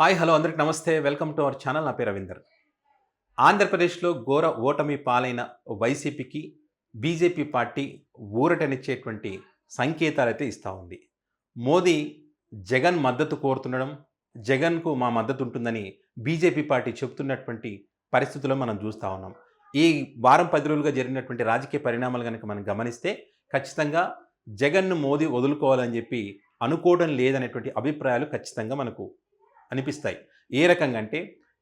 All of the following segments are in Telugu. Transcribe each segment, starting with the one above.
హాయ్ హలో అందరికి నమస్తే. Welcome to our channel. నా పేరు రవీందర్. ఆంధ్రప్రదేశ్లో ఘోర ఓటమి పాలైన వైసీపీకి బీజేపీ పార్టీ ఊరటనిచ్చేటువంటి సంకేతాలు అయితే ఇస్తూ ఉంది. మోదీ జగన్ మద్దతు కోరుతుండడం జగన్కు మా మద్దతు ఉంటుందని బీజేపీ పార్టీ చెబుతున్నటువంటి పరిస్థితుల్లో మనం చూస్తూ ఉన్నాం. ఈ వారం పది రోజులుగా జరిగినటువంటి రాజకీయ పరిణామాలు కనుక మనం గమనిస్తే ఖచ్చితంగా జగన్ను మోదీ వదులుకోవాలని చెప్పి అనుకోవడం లేదనేటువంటి అభిప్రాయాలు ఖచ్చితంగా మనకు అనిపిస్తాయి. ఏ రకంగా అంటే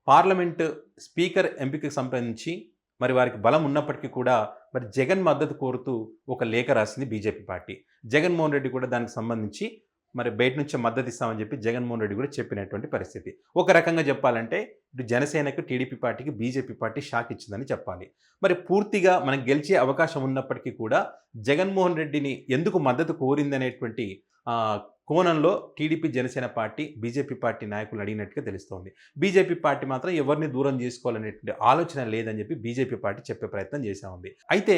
పార్లమెంటు స్పీకర్ ఎంపికకు సంబంధించి మరి వారికి బలం ఉన్నప్పటికీ కూడా మరి జగన్ మద్దతు కోరుతూ ఒక లేఖ రాసింది బీజేపీ పార్టీ. జగన్మోహన్ రెడ్డి కూడా దానికి సంబంధించి మరి బయట నుంచి మద్దతు ఇస్తామని చెప్పి జగన్మోహన్ రెడ్డి కూడా చెప్పినటువంటి పరిస్థితి. ఒక రకంగా చెప్పాలంటే ఇటు జనసేనకు టీడీపీ పార్టీకి బీజేపీ పార్టీ షాక్ ఇచ్చిందని చెప్పాలి. మరి పూర్తిగా మనం గెలిచే అవకాశం ఉన్నప్పటికీ కూడా జగన్మోహన్ రెడ్డిని ఎందుకు మద్దతు కోరిందనేటువంటి కోణంలో TDP Janasena party BJP party నాయకులు అడిగినట్టుగా తెలుస్తోంది. బీజేపీ పార్టీ మాత్రం ఎవరిని దూరం చేసుకోవాలనేటువంటి ఆలోచన లేదని చెప్పి బీజేపీ పార్టీ చెప్పే ప్రయత్నం చేసా ఉంది. అయితే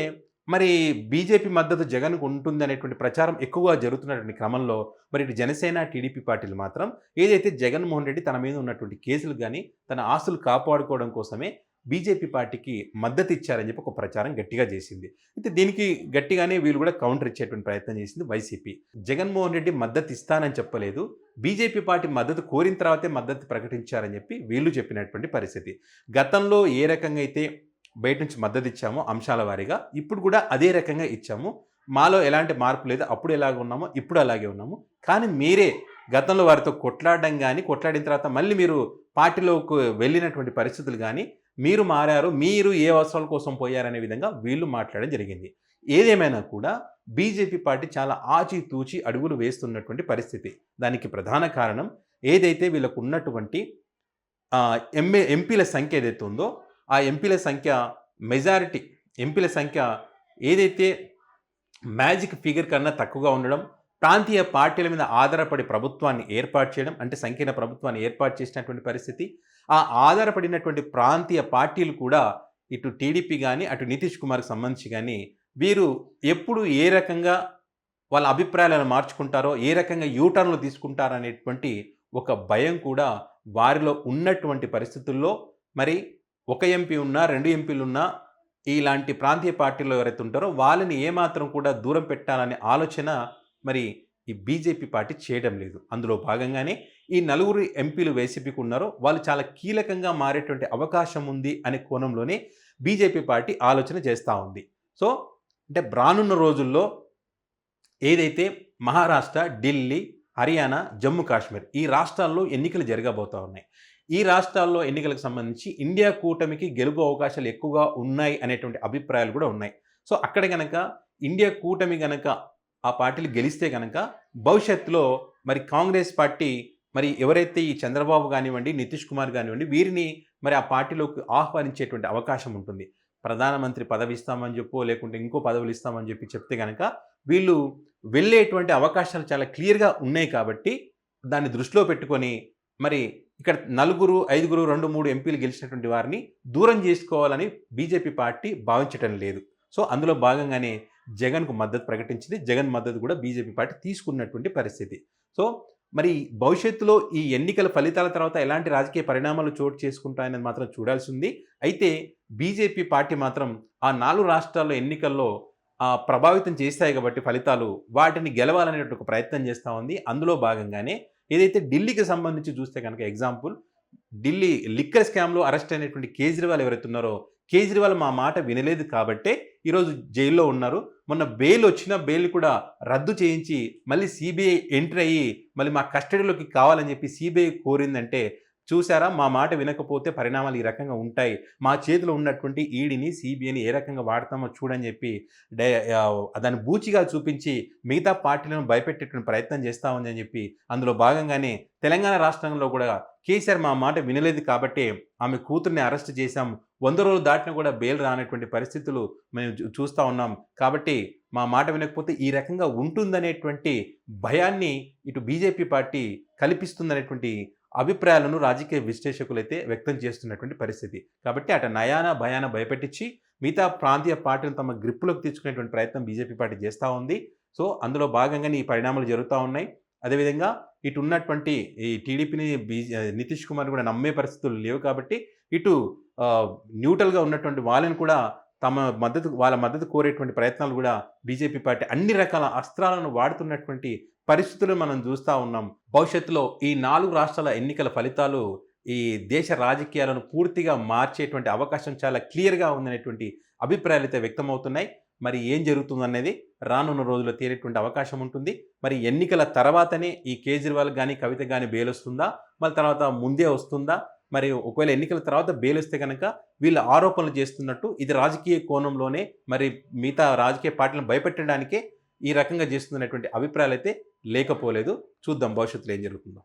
మరి బీజేపీ మద్దతు జగన్కు ఉంటుంది అనేటువంటి ప్రచారం ఎక్కువగా జరుగుతున్నటువంటి క్రమంలో మరి ఇటు జనసేన టీడీపీ పార్టీలు మాత్రం ఏదైతే జగన్మోహన్ రెడ్డి తన మీద ఉన్నటువంటి కేసులు కానీ తన ఆస్తులు కాపాడుకోవడం కోసమే బీజేపీ పార్టీకి మద్దతు ఇచ్చారని చెప్పి ఒక ప్రచారం గట్టిగా చేసింది. అయితే దీనికి గట్టిగానే వీళ్ళు కూడా కౌంటర్ ఇచ్చేటువంటి ప్రయత్నం చేసింది వైసీపీ. జగన్మోహన్ రెడ్డి మద్దతు ఇస్తానని చెప్పలేదు. బీజేపీ పార్టీ మద్దతు కోరిన తర్వాతే మద్దతు ప్రకటించారని చెప్పి వీళ్ళు చెప్పినటువంటి పరిస్థితి. గతంలో ఏ రకంగా అయితే బయట నుంచి మద్దతు ఇచ్చామో అంశాల వారీగా ఇప్పుడు కూడా అదే రకంగా ఇచ్చాము. మాలో ఎలాంటి మార్పు లేదు. అప్పుడు ఎలాగ ఉన్నామో ఇప్పుడు అలాగే ఉన్నాము. కానీ మీరే గతంలో వారితో కొట్లాడడం కానీ కొట్లాడిన తర్వాత మళ్ళీ మీరు పార్టీలోకి వెళ్ళినటువంటి పరిస్థితులు కానీ మీరు మారారు మీరు ఏ అవసరాల కోసం పోయారనే విధంగా వీళ్ళు మాట్లాడడం జరిగింది. ఏదేమైనా కూడా బీజేపీ పార్టీ చాలా ఆచితూచి అడుగులు వేస్తున్నటువంటి పరిస్థితి. దానికి ప్రధాన కారణం ఏదైతే వీళ్ళకు ఉన్నటువంటి ఎంఏ ఎంపీల సంఖ్య ఏదైతే ఉందో ఆ ఎంపీల సంఖ్య మెజారిటీ ఎంపీల సంఖ్య ఏదైతే మ్యాజిక్ ఫిగర్ కన్నా తక్కువగా ఉండడం ప్రాంతీయ పార్టీల మీద ఆధారపడి ప్రభుత్వాన్ని ఏర్పాటు చేయడం అంటే సంకీర్ణ ప్రభుత్వాన్ని ఏర్పాటు చేసినటువంటి పరిస్థితి ఆ ఆధారపడినటువంటి ప్రాంతీయ పార్టీలు కూడా ఇటు టీడీపీ కానీ అటు నితీష్ కుమార్కి సంబంధించి కానీ వీరు ఎప్పుడు ఏ రకంగా వాళ్ళ అభిప్రాయాలను మార్చుకుంటారో ఏ రకంగా యూటర్న్లు తీసుకుంటారనేటువంటి ఒక భయం కూడా వారిలో ఉన్నటువంటి పరిస్థితుల్లో మరి ఒక ఎంపీ ఉన్నా రెండు ఎంపీలు ఉన్నా ఇలాంటి ప్రాంతీయ పార్టీలో ఎవరైతే ఉంటారో వాళ్ళని ఏమాత్రం కూడా దూరం పెట్టాలనే ఆలోచన మరి ఈ బీజేపీ పార్టీ చేయడం లేదు. అందులో భాగంగానే ఈ నలుగురు ఎంపీలు వైసీపీకి ఉన్నారో. వాళ్ళు చాలా కీలకంగా మారేటువంటి అవకాశం ఉంది అనే కోణంలోనే బీజేపీ పార్టీ ఆలోచన చేస్తూ ఉంది. సో అంటే రానున్న రోజుల్లో ఏదైతే మహారాష్ట్ర ఢిల్లీ హర్యానా జమ్మూ కాశ్మీర్ ఈ రాష్ట్రాల్లో ఎన్నికలు జరగబోతూ ఉన్నాయి. ఈ రాష్ట్రాల్లో ఎన్నికలకు సంబంధించి ఇండియా కూటమికి గెలుపు అవకాశాలు ఎక్కువగా ఉన్నాయి అనేటువంటి అభిప్రాయాలు కూడా ఉన్నాయి. సో అక్కడ కనుక ఇండియా కూటమి కనుక ఆ పార్టీలు గెలిస్తే కనుక భవిష్యత్తులో మరి కాంగ్రెస్ పార్టీ మరి ఎవరైతే ఈ చంద్రబాబు కానివ్వండి నితీష్ కుమార్ కానివ్వండి వీరిని మరి ఆ పార్టీలోకి ఆహ్వానించేటువంటి అవకాశం ఉంటుంది. ప్రధానమంత్రి పదవి ఇస్తామని చెప్పో లేకుంటే ఇంకో పదవులు ఇస్తామని చెప్పి చెప్తే కనుక వీళ్ళు వెళ్ళేటువంటి అవకాశాలు చాలా క్లియర్గా ఉన్నాయి కాబట్టి దాన్ని దృష్టిలో పెట్టుకొని మరి ఇక్కడ నలుగురు ఐదుగురు రెండు మూడు ఎంపీలు గెలిచినటువంటి వారిని దూరం చేసుకోవాలని బీజేపీ పార్టీ భావించటం లేదు. సో అందులో భాగంగానే జగన్కు మద్దతు ప్రకటించింది. జగన్ మద్దతు కూడా బీజేపీ పార్టీ తీసుకున్నటువంటి పరిస్థితి. సో మరి భవిష్యత్తులో ఈ ఎన్నికల ఫలితాల తర్వాత ఎలాంటి రాజకీయ పరిణామాలు చోటు చేసుకుంటాయని మాత్రం చూడాల్సి ఉంది. అయితే బీజేపీ పార్టీ మాత్రం ఆ నాలుగు రాష్ట్రాల్లో ఎన్నికల్లో ప్రభావితం చేస్తాయి కాబట్టి ఫలితాలు వాటిని గెలవాలనే ఒక ప్రయత్నం చేస్తూ ఉంది. అందులో భాగంగానే ఏదైతే ఢిల్లీకి సంబంధించి చూస్తే కనుక ఎగ్జాంపుల్ ఢిల్లీ లిక్కర్ స్కామ్లో అరెస్ట్ అయినటువంటి కేజ్రీవాల్ ఎవరైతే ఉన్నారో కేజ్రీవాల్ మా మాట వినలేదు కాబట్టే ఈరోజు జైల్లో ఉన్నారు. మొన్న బెయిల్ వచ్చిన బెయిల్ కూడా రద్దు చేయించి మళ్ళీ సిబిఐ ఎంట్రీ అయ్యి మళ్ళీ మా కస్టడీలోకి కావాలని చెప్పి సిబిఐ కోరిందంటే చూసారా? మా మాట వినకపోతే పరిణామాలు ఈ రకంగా ఉంటాయి. మా చేతిలో ఉన్నటువంటి ఈడీని సిబిఐని ఏ రకంగా వాడతామో చూడని చెప్పి డై దాన్ని బూచిగా చూపించి మిగతా పార్టీలను భయపెట్టేటువంటి ప్రయత్నం చేస్తా ఉందని చెప్పి అందులో భాగంగానే తెలంగాణ రాష్ట్రంలో కూడా కేసీఆర్ మా మాట వినలేదు కాబట్టి ఆమె కూతుర్ని అరెస్ట్ చేశాం. వంద రోజులు దాటినా కూడా బెయిల్ రానటువంటి పరిస్థితులు మేము చూస్తూ చూస్తా ఉన్నాం. కాబట్టి మా మాట వినకపోతే ఈ రకంగా ఉంటుందనేటువంటి భయాన్ని ఇటు బీజేపీ పార్టీ కల్పిస్తుందనేటువంటి అభిప్రాయాలను రాజకీయ విశ్లేషకులైతే వ్యక్తం చేస్తున్నటువంటి పరిస్థితి. కాబట్టి అటు నయాన భయాన భయపెట్టించి మిగతా ప్రాంతీయ పార్టీలను తమ గ్రిప్పులోకి తీసుకునేటువంటి ప్రయత్నం బీజేపీ పార్టీ చేస్తూ ఉంది. సో అందులో భాగంగానే ఈ పరిణామాలు జరుగుతూ ఉన్నాయి. అదేవిధంగా ఇటు ఉన్నటువంటి ఈ టీడీపీని నితీష్ కుమార్ కూడా నమ్మే పరిస్థితులు లేవు కాబట్టి ఇటు న్యూట్రల్గా ఉన్నటువంటి వాళ్ళని కూడా తమ మద్దతు వాళ్ళ మద్దతు కోరేటువంటి ప్రయత్నాలు కూడా బీజేపీ పార్టీ అన్ని రకాల అస్త్రాలను వాడుతున్నటువంటి పరిస్థితులు మనం చూస్తూ ఉన్నాం. భవిష్యత్తులో ఈ నాలుగు రాష్ట్రాల ఎన్నికల ఫలితాలు ఈ దేశ రాజకీయాలను పూర్తిగా మార్చేటువంటి అవకాశం చాలా క్లియర్గా ఉందనేటువంటి అభిప్రాయాలు అయితే వ్యక్తమవుతున్నాయి. మరి ఏం జరుగుతుందనేది రానున్న రోజుల్లో తేలేటువంటి అవకాశం ఉంటుంది. మరి ఎన్నికల తర్వాతనే ఈ కేజ్రీవాల్ కానీ కవిత కానీ బెయిల్ వస్తుందా మళ్ళీ తర్వాత ముందే వస్తుందా? మరి ఒకవేళ ఎన్నికల తర్వాత బెయిల్ వస్తే కనుక వీళ్ళు ఆరోపణలు చేస్తున్నట్టు ఇది రాజకీయ కోణంలోనే మరి మిగతా రాజకీయ పార్టీలను భయపెట్టడానికే ఈ రకంగా చేస్తున్నటువంటి అభిప్రాయాలు అయితే లేకపోలేదు. చూద్దాం భవిష్యత్తులో ఏం జరుగుతుందో.